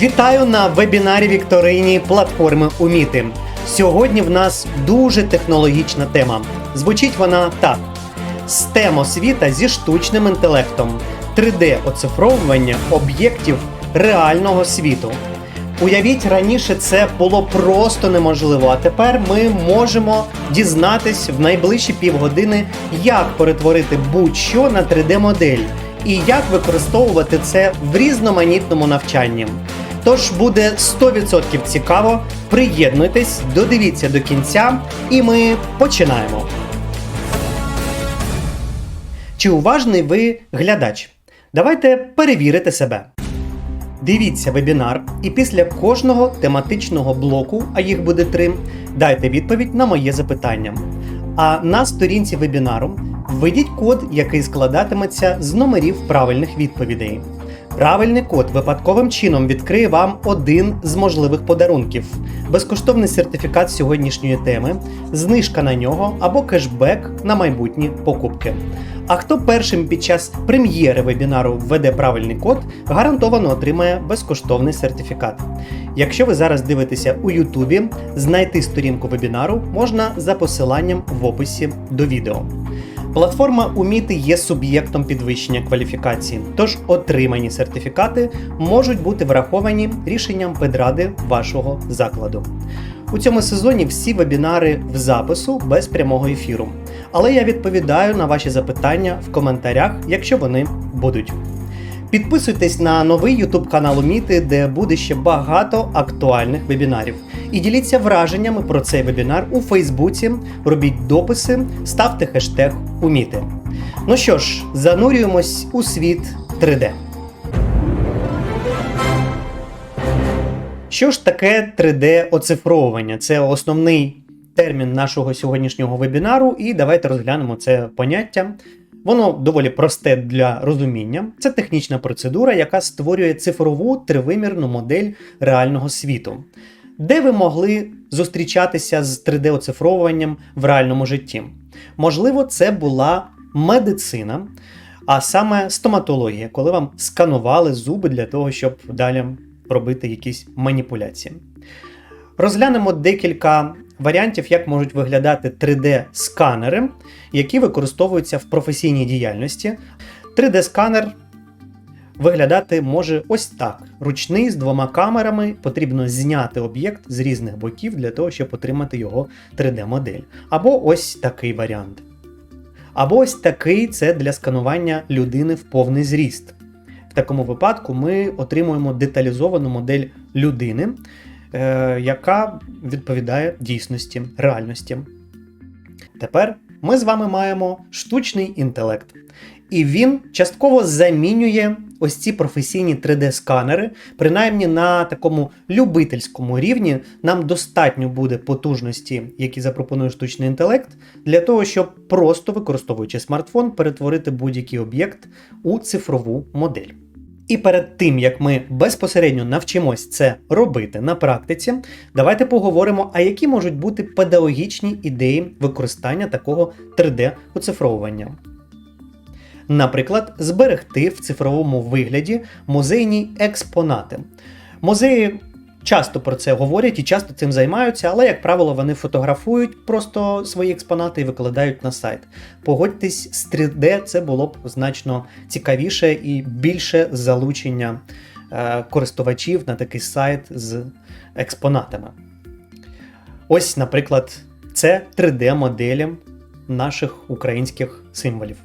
Вітаю на вебінарі Вікторині платформи Уміти. Сьогодні в нас дуже технологічна тема. Звучить вона так: STEM освіта зі штучним інтелектом, 3D-оцифровування об'єктів реального світу. Уявіть, раніше це було просто неможливо, а тепер ми можемо дізнатись в найближчі півгодини, як перетворити будь-що на 3D-модель і як використовувати це в різноманітному навчанні. Тож буде 100% цікаво. Приєднуйтесь, додивіться до кінця, і ми починаємо. Чи уважний ви глядач? Давайте перевірити себе. Дивіться вебінар, і після кожного тематичного блоку, а їх буде три, дайте відповідь на моє запитання. А на сторінці вебінару введіть код, який складатиметься з номерів правильних відповідей. Правильний код випадковим чином відкриє вам один з можливих подарунків: безкоштовний сертифікат сьогоднішньої теми, знижка на нього або кешбек на майбутні покупки. А хто першим під час прем'єри вебінару введе правильний код, гарантовано отримає безкоштовний сертифікат. Якщо ви зараз дивитеся у Ютубі, знайти сторінку вебінару можна за посиланням в описі до відео. Платформа Уміти є суб'єктом підвищення кваліфікації, тож отримані сертифікати можуть бути враховані рішенням педради вашого закладу. У цьому сезоні всі вебінари в запису без прямого ефіру. Але я відповідаю на ваші запитання в коментарях, якщо вони будуть. Підписуйтесь на новий YouTube канал Уміти, де буде ще багато актуальних вебінарів. І діліться враженнями про цей вебінар у Фейсбуці, робіть дописи, ставте хештег Уміти. Ну що ж, занурюємось у світ 3D. Що ж таке 3D-оцифровування? Це основний термін нашого сьогоднішнього вебінару, і давайте розглянемо це поняття. Воно доволі просте для розуміння. Це технічна процедура, яка створює цифрову тривимірну модель реального світу, де ви могли зустрічатися з 3D-оцифровуванням в реальному житті. Можливо, це була медицина, а саме стоматологія, коли вам сканували зуби для того, щоб далі робити якісь маніпуляції. Розглянемо декілька варіантів, як можуть виглядати 3D-сканери, які використовуються в професійній діяльності. 3D-сканер виглядати може ось так: ручний з двома камерами, потрібно зняти об'єкт з різних боків для того, щоб отримати його 3D-модель. Або ось такий варіант. Або ось такий це для сканування людини в повний зріст. В такому випадку ми отримуємо деталізовану модель людини, е, яка відповідає дійсності, реальності. Тепер ми з вами маємо штучний інтелект. І він частково замінює ось ці професійні 3D-сканери, принаймні на такому любительському рівні, нам достатньо буде потужності, які запропонує штучний інтелект, для того, щоб просто використовуючи смартфон, перетворити будь-який об'єкт у цифрову модель. І перед тим як ми безпосередньо навчимось це робити на практиці, давайте поговоримо, а які можуть бути педагогічні ідеї використання такого 3D-оцифровування. Наприклад, зберегти в цифровому вигляді музейні експонати. Музеї часто про це говорять і часто цим займаються, але, як правило, вони фотографують просто свої експонати і викладають на сайт. Погодьтесь, з 3D це було б значно цікавіше і більше залучення е, користувачів на такий сайт з експонатами. Ось, наприклад, це 3D-моделі наших українських символів.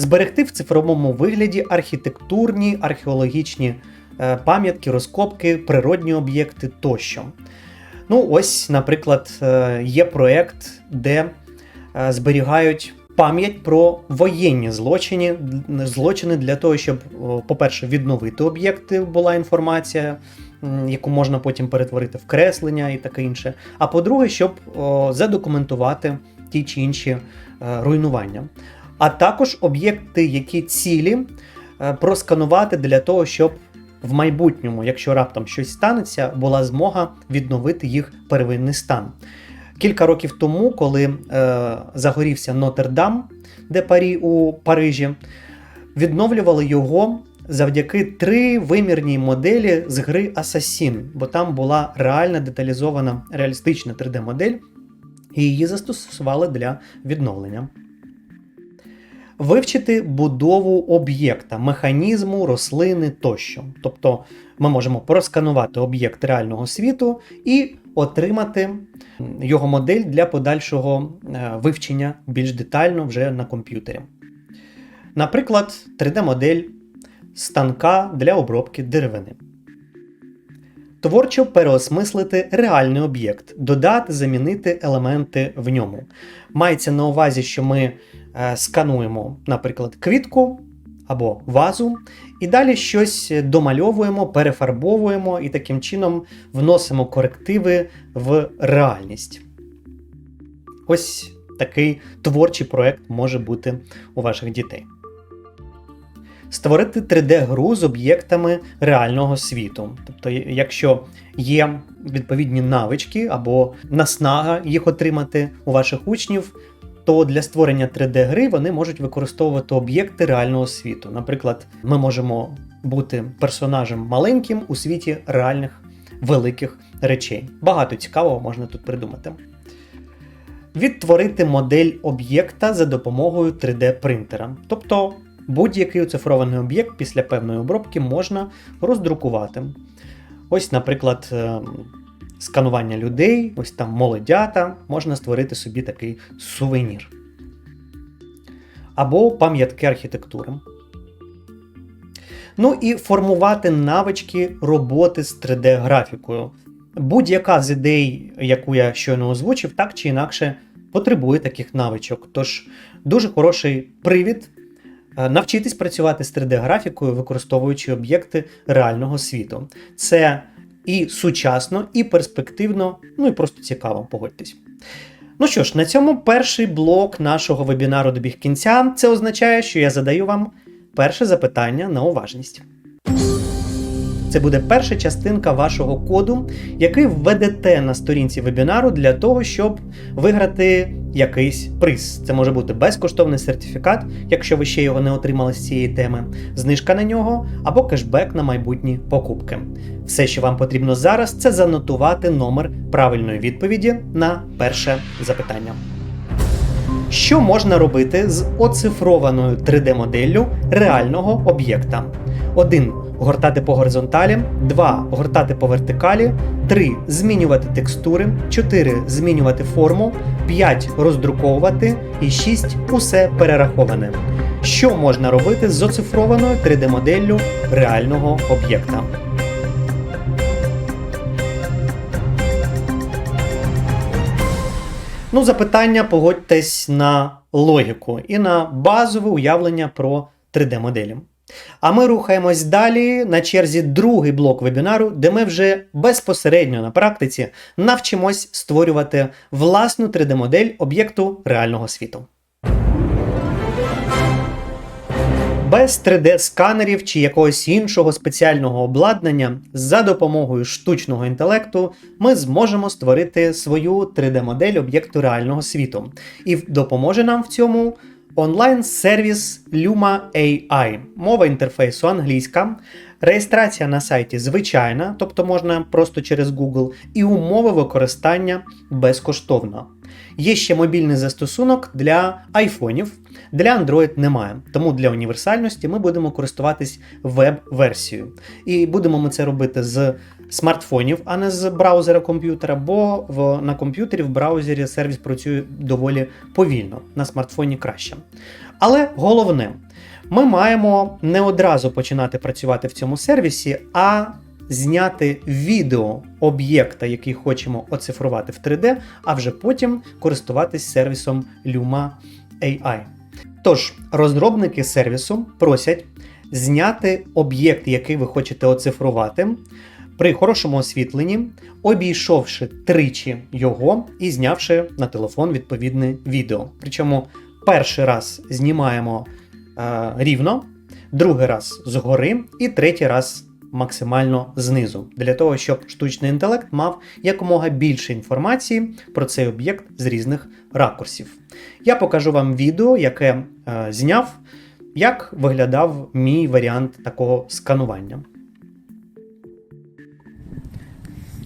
Зберегти в цифровому вигляді архітектурні, археологічні е, пам'ятки, розкопки, природні об'єкти тощо. Ну, ось, наприклад, е, є проєкт, де е, зберігають пам'ять про воєнні злочини, злочини для того, щоб, по-перше, відновити об'єкти, була інформація, яку можна потім перетворити в креслення і таке інше. А по-друге, щоб задокументувати ті чи інші руйнування. А також об'єкти, які цілі е, просканувати для того, щоб в майбутньому, якщо раптом щось станеться, була змога відновити їх первинний стан. Кілька років тому, коли е, загорівся Нотр-Дам, де Парі у Парижі, відновлювали його завдяки тривимірній моделі з гри Assassin, бо там була реальна деталізована реалістична 3D-модель, і її застосували для відновлення. Вивчити будову об'єкта, механізму, рослини тощо. Тобто ми можемо просканувати об'єкт реального світу і отримати його модель для подальшого е, вивчення більш детально вже на комп'ютері. Наприклад, 3D-модель станка для обробки деревини. Творчо переосмислити реальний об'єкт, додати, замінити елементи в ньому. Мається на увазі, що ми скануємо, наприклад, квітку або вазу, і далі щось домальовуємо, перефарбовуємо і таким чином вносимо корективи в реальність. Ось такий творчий проект може бути у ваших дітей. Створити 3D-гру з об'єктами реального світу. Тобто, якщо є відповідні навички або наснага їх отримати у ваших учнів, то для створення 3D-гри вони можуть використовувати об'єкти реального світу. Наприклад, ми можемо бути персонажем маленьким у світі реальних великих речей. Багато цікавого можна тут придумати. Відтворити модель об'єкта за допомогою 3D-принтера. Тобто будь-який оцифрований об'єкт після певної обробки можна роздрукувати. Ось, наприклад, е, сканування людей, ось там молодята, можна створити собі такий сувенір. Або пам'ятки архітектури. Ну і формувати навички роботи з 3D-графікою. Будь-яка з ідей, яку я щойно озвучив, так чи інакше потребує таких навичок. Тож дуже хороший привід е, навчитись працювати з 3D-графікою, використовуючи об'єкти реального світу. Це і сучасно, і перспективно, ну і просто цікаво, погодьтесь. Ну що ж, на цьому перший блок нашого вебінару добіг кінця. Це означає, що я задаю вам перше запитання на уважність. Це буде перша частинка вашого коду, який введете на сторінці вебінару для того, щоб виграти якийсь приз. Це може бути безкоштовний сертифікат, якщо ви ще його не отримали з цієї теми, знижка на нього або кешбек на майбутні покупки. Все, що вам потрібно зараз, це занотувати номер правильної відповіді на перше запитання. Що можна робити з оцифрованою 3D-моделлю реального об'єкта? 1. Гортати по горизонталі, 2. Гортати по вертикалі, 3. Змінювати текстури, 4. Змінювати форму, 5. Роздруковувати і 6. Усе перераховане. Що можна робити з оцифрованою 3D-моделлю реального об'єкта? Ну, запитання погодьтесь на логіку і на базове уявлення про 3D-моделі. А ми рухаємось далі на черзі другий блок вебінару, де ми вже безпосередньо на практиці навчимось створювати власну 3D-модель об'єкту реального світу. Без 3D-сканерів чи якогось іншого спеціального обладнання за допомогою штучного інтелекту ми зможемо створити свою 3D-модель об'єкту реального світу. І допоможе нам в цьому онлайн-сервіс Luma AI, мова інтерфейсу англійська, реєстрація на сайті звичайна, тобто можна просто через Google, і умови використання безкоштовно. Є ще мобільний застосунок для айфонів, для Android немає. Тому для універсальності ми будемо користуватись веб-версією. І будемо ми це робити з смартфонів, а не з браузера комп'ютера, бо в, на комп'ютері в браузері сервіс працює доволі повільно, на смартфоні краще. Але головне, ми маємо не одразу починати працювати в цьому сервісі, а зняти відео об'єкта, який хочемо оцифрувати в 3D, а вже потім користуватись сервісом Luma AI. Тож, розробники сервісу просять зняти об'єкт, який ви хочете оцифрувати, при хорошому освітленні, обійшовши тричі його і знявши на телефон відповідне відео. Причому перший раз знімаємо е, рівно, другий раз згори і третій раз максимально знизу, для того, щоб штучний інтелект мав якомога більше інформації про цей об'єкт з різних ракурсів. Я покажу вам відео, яке е, зняв. як виглядав мій варіант такого сканування.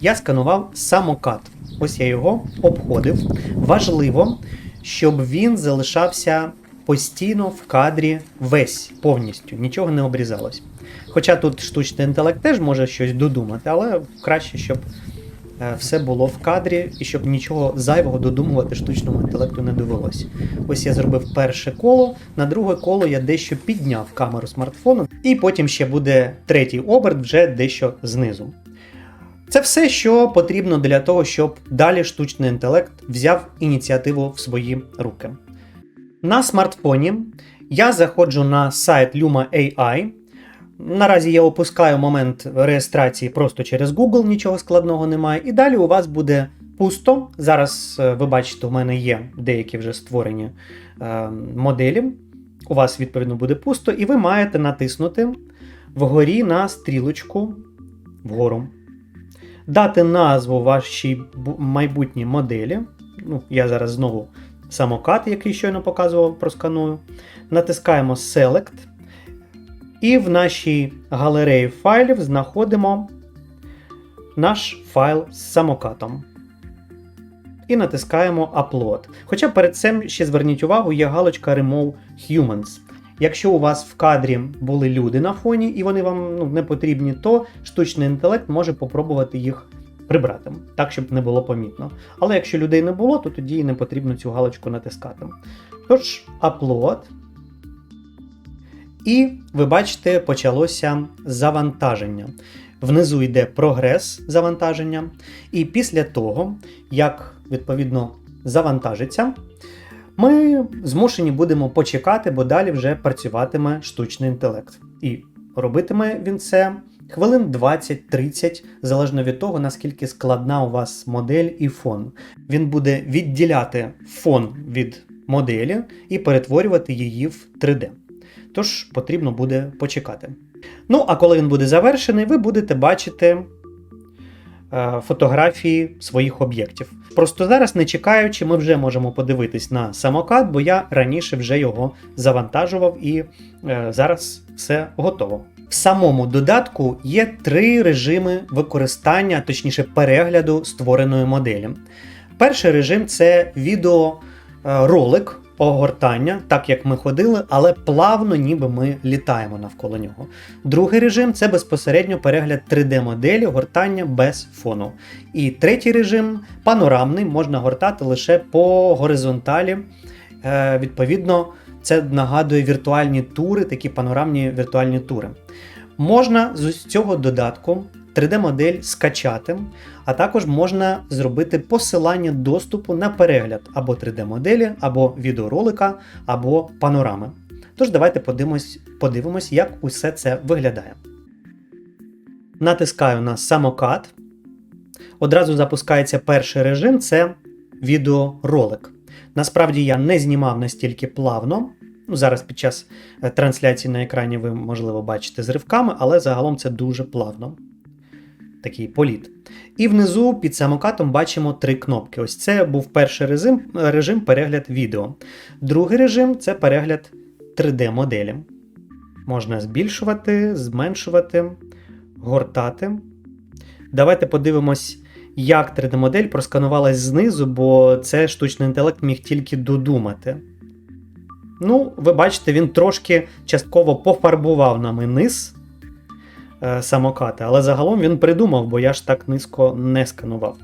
Я сканував самокат. Ось я його обходив. Важливо, щоб він залишався постійно в кадрі весь повністю, нічого не обрізалось. Хоча тут штучний інтелект теж може щось додумати, але краще, щоб е, все було в кадрі і щоб нічого зайвого додумувати штучному інтелекту не довелось. Ось я зробив перше коло, на друге коло я дещо підняв камеру смартфону, і потім ще буде третій оберт вже дещо знизу. Це все, що потрібно для того, щоб далі штучний інтелект взяв ініціативу в свої руки. На смартфоні я заходжу на сайт Luma AI. Наразі я опускаю момент реєстрації просто через Google, нічого складного немає. І далі у вас буде пусто. Зараз е, ви бачите, у мене є деякі вже створені е, моделі. У вас, відповідно, буде пусто, і ви маєте натиснути вгорі на стрілочку вгору. Дати назву вашій майбутній моделі. Ну, я зараз знову самокат, який щойно показував, просканую. Натискаємо Select. І в нашій галереї файлів знаходимо наш файл з самокатом. І натискаємо Upload. Хоча перед цим ще зверніть увагу, є галочка Remove Humans. Якщо у вас в кадрі були люди на фоні і вони вам ну, не потрібні, то штучний інтелект може попробувати їх прибрати, так, щоб не було помітно. Але якщо людей не було, то тоді і не потрібно цю галочку натискати. Тож, Upload. І ви бачите, почалося завантаження. Внизу йде прогрес завантаження. І після того, як відповідно завантажиться, ми змушені будемо почекати, бо далі вже працюватиме штучний інтелект. І робитиме він це хвилин 20-30, залежно від того, наскільки складна у вас модель і фон. Він буде відділяти фон від моделі і перетворювати її в 3D. Тож потрібно буде почекати. Ну, а коли він буде завершений, ви будете бачити е, фотографії своїх об'єктів. Просто зараз, не чекаючи, ми вже можемо подивитись на самокат, бо я раніше вже його завантажував і е, зараз все готово. В самому додатку є три режими використання, точніше перегляду створеної моделі. Перший режим це відеоролик огортання, так як ми ходили, але плавно, ніби ми літаємо навколо нього. Другий режим це безпосередньо перегляд 3D-моделі гортання без фону. І третій режим панорамний, можна гортати лише по горизонталі. Е, відповідно, це нагадує віртуальні тури, такі панорамні віртуальні тури. Можна з цього додатку 3D-модель скачати, а також можна зробити посилання доступу на перегляд або 3D-моделі, або відеоролика, або панорами. Тож давайте подивимось, подивимось, як усе це виглядає. Натискаю на самокат. Одразу запускається перший режим це відеоролик. Насправді я не знімав настільки плавно. Ну, Зараз під час е, трансляції на екрані ви, можливо, бачите з ривками, але загалом це дуже плавно. Такий політ. І внизу під самокатом бачимо три кнопки. Ось це був перший режим, режим перегляд відео. Другий режим це перегляд 3D-моделі. Можна збільшувати, зменшувати, гортати. Давайте подивимось, як 3D-модель просканувалась знизу, бо це штучний інтелект міг тільки додумати. Ну, ви бачите, він трошки частково пофарбував нами низ е, самоката, але загалом він придумав, бо я ж так низько не сканував.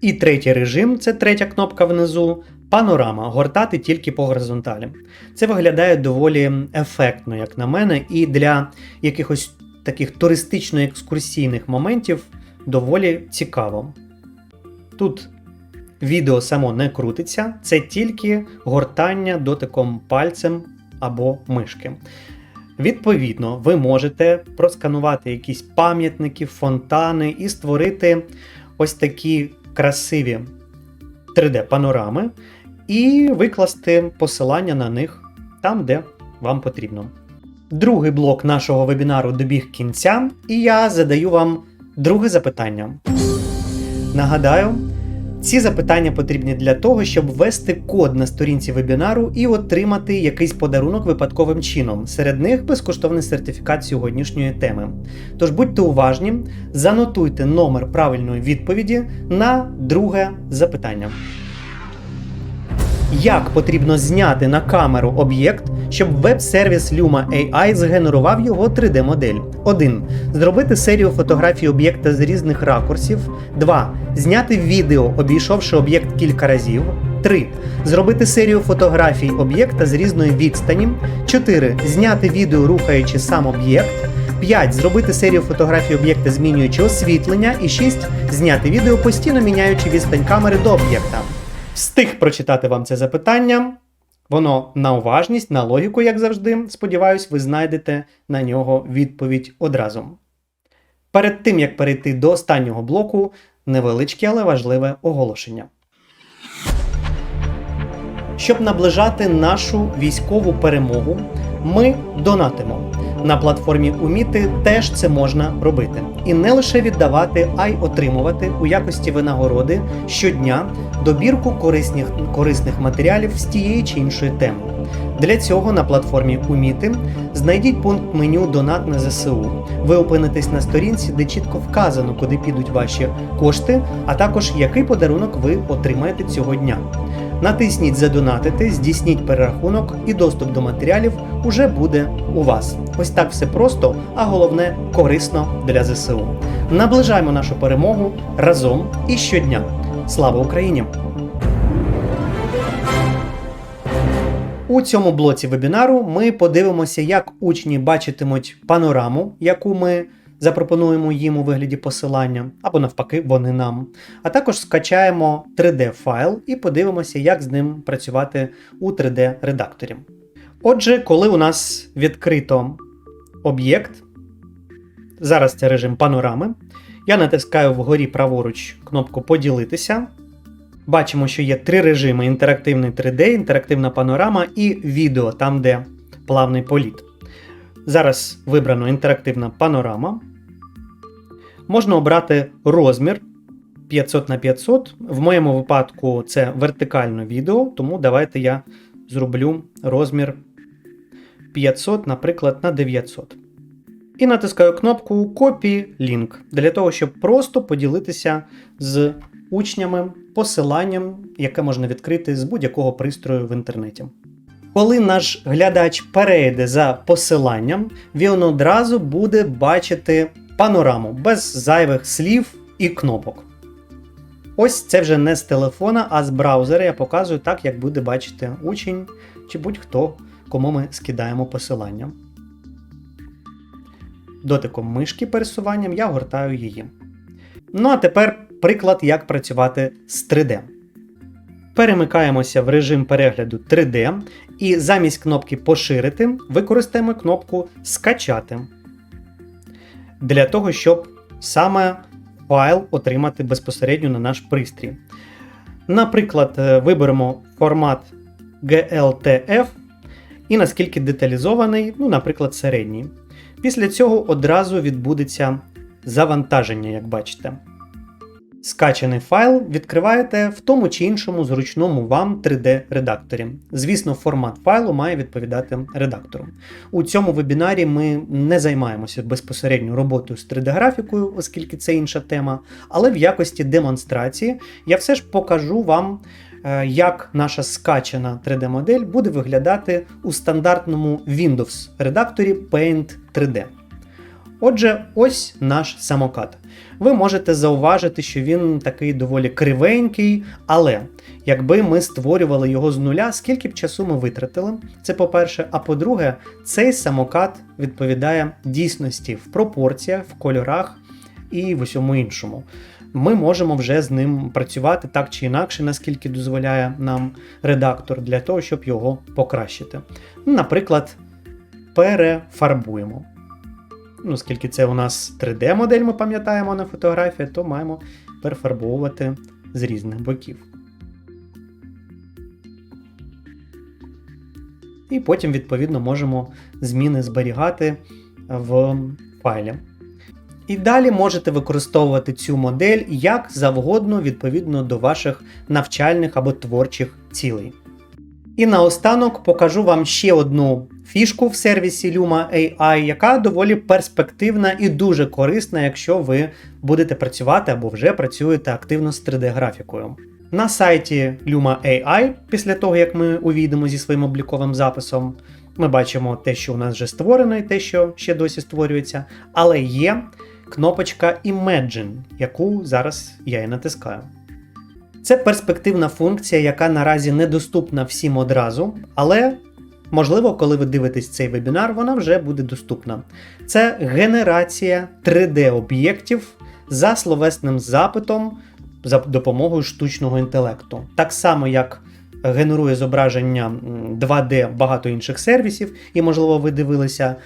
І третій режим це третя кнопка внизу. Панорама гортати тільки по горизонталі. Це виглядає доволі ефектно, як на мене, і для якихось таких туристично-екскурсійних моментів доволі цікаво. Тут відео само не крутиться, це тільки гортання дотиком пальцем або мишки. Відповідно, ви можете просканувати якісь пам'ятники, фонтани і створити ось такі красиві 3D-панорами і викласти посилання на них там, де вам потрібно. Другий блок нашого вебінару добіг кінця, і я задаю вам друге запитання. Нагадаю, Ці запитання потрібні для того, щоб ввести код на сторінці вебінару і отримати якийсь подарунок випадковим чином. Серед них безкоштовний сертифікат сьогоднішньої теми. Тож будьте уважні, занотуйте номер правильної відповіді на друге запитання. Як потрібно зняти на камеру об'єкт, щоб веб-сервіс Luma AI згенерував його 3D-модель? 1. Зробити серію фотографій об'єкта з різних ракурсів. 2. Зняти відео, обійшовши об'єкт кілька разів. 3. Зробити серію фотографій об'єкта з різної відстані. 4. Зняти відео, рухаючи сам об'єкт. 5. Зробити серію фотографій об'єкта, змінюючи освітлення. І 6. Зняти відео, постійно міняючи відстань камери до об'єкта. Встиг прочитати вам це запитання. Воно на уважність, на логіку, як завжди. Сподіваюсь, ви знайдете на нього відповідь одразу. Перед тим як перейти до останнього блоку, невеличке, але важливе оголошення. Щоб наближати нашу військову перемогу, ми донатимо. На платформі Уміти теж це можна робити. І не лише віддавати, а й отримувати у якості винагороди щодня добірку корисних, корисних матеріалів з тієї чи іншої теми. Для цього на платформі Уміти знайдіть пункт меню Донат на ЗСУ. Ви опинитесь на сторінці, де чітко вказано, куди підуть ваші кошти, а також який подарунок ви отримаєте цього дня. Натисніть Задонатити, здійсніть перерахунок і доступ до матеріалів уже буде у вас. Ось так все просто, а головне корисно для ЗСУ. Наближаємо нашу перемогу разом і щодня. Слава Україні! У цьому блоці вебінару ми подивимося, як учні бачитимуть панораму, яку ми запропонуємо їм у вигляді посилання, або навпаки, вони нам. А також скачаємо 3D-файл і подивимося, як з ним працювати у 3D-редакторі. Отже, коли у нас відкрито об'єкт, зараз це режим панорами, я натискаю вгорі праворуч кнопку Поділитися. Бачимо, що є три режими: інтерактивний 3D, інтерактивна панорама і відео, там, де плавний політ. Зараз вибрано інтерактивна панорама. Можна обрати розмір 500 на 500. В моєму випадку це вертикальне відео, тому давайте я зроблю розмір 500, наприклад, на 900. І натискаю кнопку Copy Link для того, щоб просто поділитися з учнями посиланням, яке можна відкрити з будь-якого пристрою в інтернеті. Коли наш глядач перейде за посиланням, він одразу буде бачити панораму без зайвих слів і кнопок. Ось це вже не з телефона, а з браузера я показую так, як буде бачити учень чи будь-хто, кому ми скидаємо посилання. Дотиком мишки пересуванням я гортаю її. Ну а тепер приклад, як працювати з 3D. Перемикаємося в режим перегляду 3D і замість кнопки Поширити використаємо кнопку Скачати для того, щоб саме файл отримати безпосередньо на наш пристрій. Наприклад, е, виберемо формат GLTF і наскільки деталізований, ну, наприклад, середній. Після цього одразу відбудеться завантаження, як бачите. Скачаний файл відкриваєте в тому чи іншому зручному вам 3D-редакторі. Звісно, формат файлу має відповідати редактору. У цьому вебінарі ми не займаємося безпосередньо роботою з 3D-графікою, оскільки це інша тема, але в якості демонстрації я все ж покажу вам, е, як наша скачана 3D-модель буде виглядати у стандартному Windows-редакторі Paint 3D. Отже, ось наш самокат. Ви можете зауважити, що він такий доволі кривенький, але якби ми створювали його з нуля, скільки б часу ми витратили, це по-перше. А по-друге, цей самокат відповідає дійсності в пропорціях, в кольорах і в усьому іншому. Ми можемо вже з ним працювати так чи інакше, наскільки дозволяє нам редактор, для того, щоб його покращити. Наприклад, перефарбуємо ну, оскільки це у нас 3D-модель, ми пам'ятаємо на фотографії, то маємо перефарбовувати з різних боків. І потім, відповідно, можемо зміни зберігати в файлі. І далі можете використовувати цю модель як завгодно відповідно до ваших навчальних або творчих цілей. І наостанок покажу вам ще одну фішку в сервісі Luma AI, яка доволі перспективна і дуже корисна, якщо ви будете працювати або вже працюєте активно з 3D-графікою. На сайті Luma AI, після того як ми увійдемо зі своїм обліковим записом, ми бачимо те, що у нас вже створено, і те, що ще досі створюється, але є кнопочка Imagine, яку зараз я і натискаю. Це перспективна функція, яка наразі недоступна всім одразу, але можливо, коли ви дивитесь цей вебінар, вона вже буде доступна. Це генерація 3D-об'єктів за словесним запитом за допомогою штучного інтелекту. Так само, як генерує зображення 2D багато інших сервісів, і, можливо, ви дивилися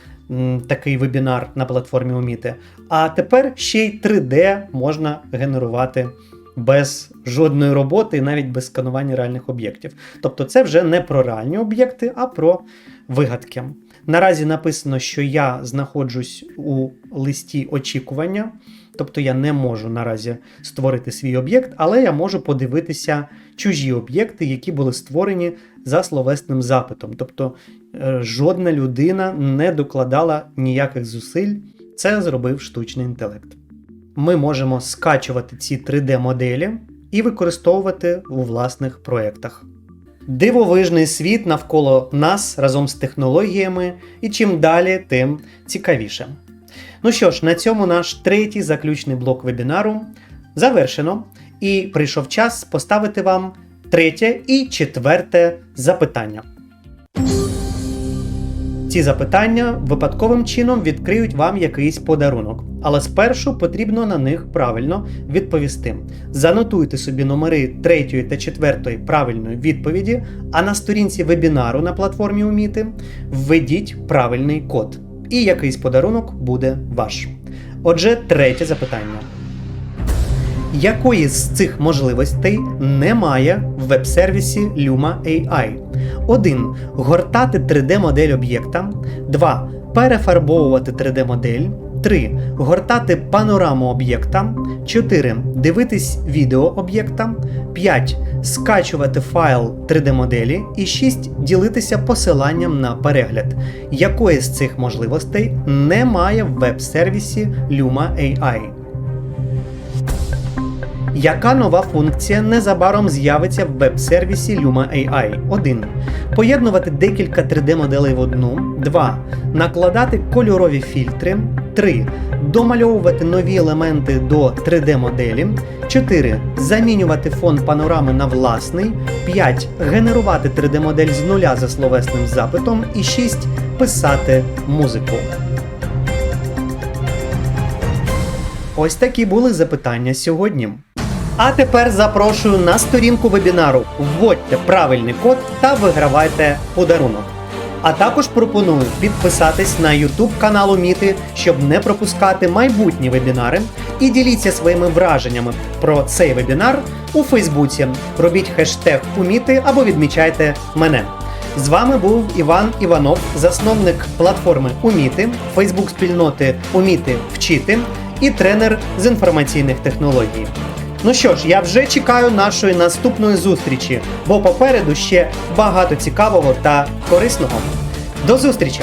такий вебінар на платформі Уміти. А тепер ще й 3D можна генерувати без жодної роботи і навіть без сканування реальних об'єктів. Тобто це вже не про реальні об'єкти, а про вигадки. Наразі написано, що я знаходжусь у листі очікування, тобто я не можу наразі створити свій об'єкт, але я можу подивитися чужі об'єкти, які були створені за словесним запитом. Тобто е, жодна людина не докладала ніяких зусиль, це зробив штучний інтелект ми можемо скачувати ці 3D-моделі і використовувати у власних проєктах. Дивовижний світ навколо нас разом з технологіями, і чим далі, тим цікавіше. Ну що ж, на цьому наш третій заключний блок вебінару завершено, і прийшов час поставити вам третє і четверте запитання. Ці запитання випадковим чином відкриють вам якийсь подарунок, але спершу потрібно на них правильно відповісти. Занотуйте собі номери третьої та четвертої правильної відповіді, а на сторінці вебінару на платформі Уміти введіть правильний код. І якийсь подарунок буде ваш. Отже, третє запитання. Якої з цих можливостей немає в веб-сервісі Luma AI? 1. Гортати 3D-модель об'єкта. 2. Перефарбовувати 3D-модель. 3. Гортати панораму об'єкта. 4. Дивитись відео об'єкта. 5. Скачувати файл 3D-моделі. І 6. Ділитися посиланням на перегляд. Якої з цих можливостей немає в веб-сервісі Luma AI? Яка нова функція незабаром з'явиться в веб-сервісі Luma AI? 1. Поєднувати декілька 3D-моделей в одну. 2. Накладати кольорові фільтри. 3. Домальовувати нові елементи до 3D-моделі. 4. Замінювати фон панорами на власний. 5. Генерувати 3D-модель з нуля за словесним запитом. І 6. Писати музику. Ось такі були запитання сьогодні. А тепер запрошую на сторінку вебінару. Вводьте правильний код та вигравайте подарунок. А також пропоную підписатись на YouTube канал Уміти, щоб не пропускати майбутні вебінари. І діліться своїми враженнями про цей вебінар у Фейсбуці. Робіть хештег Уміти або відмічайте мене. З вами був Іван Іванов, засновник платформи Уміти, Фейсбук спільноти Уміти Вчити і тренер з інформаційних технологій. Ну що ж, я вже чекаю нашої наступної зустрічі, бо попереду ще багато цікавого та корисного. До зустрічі!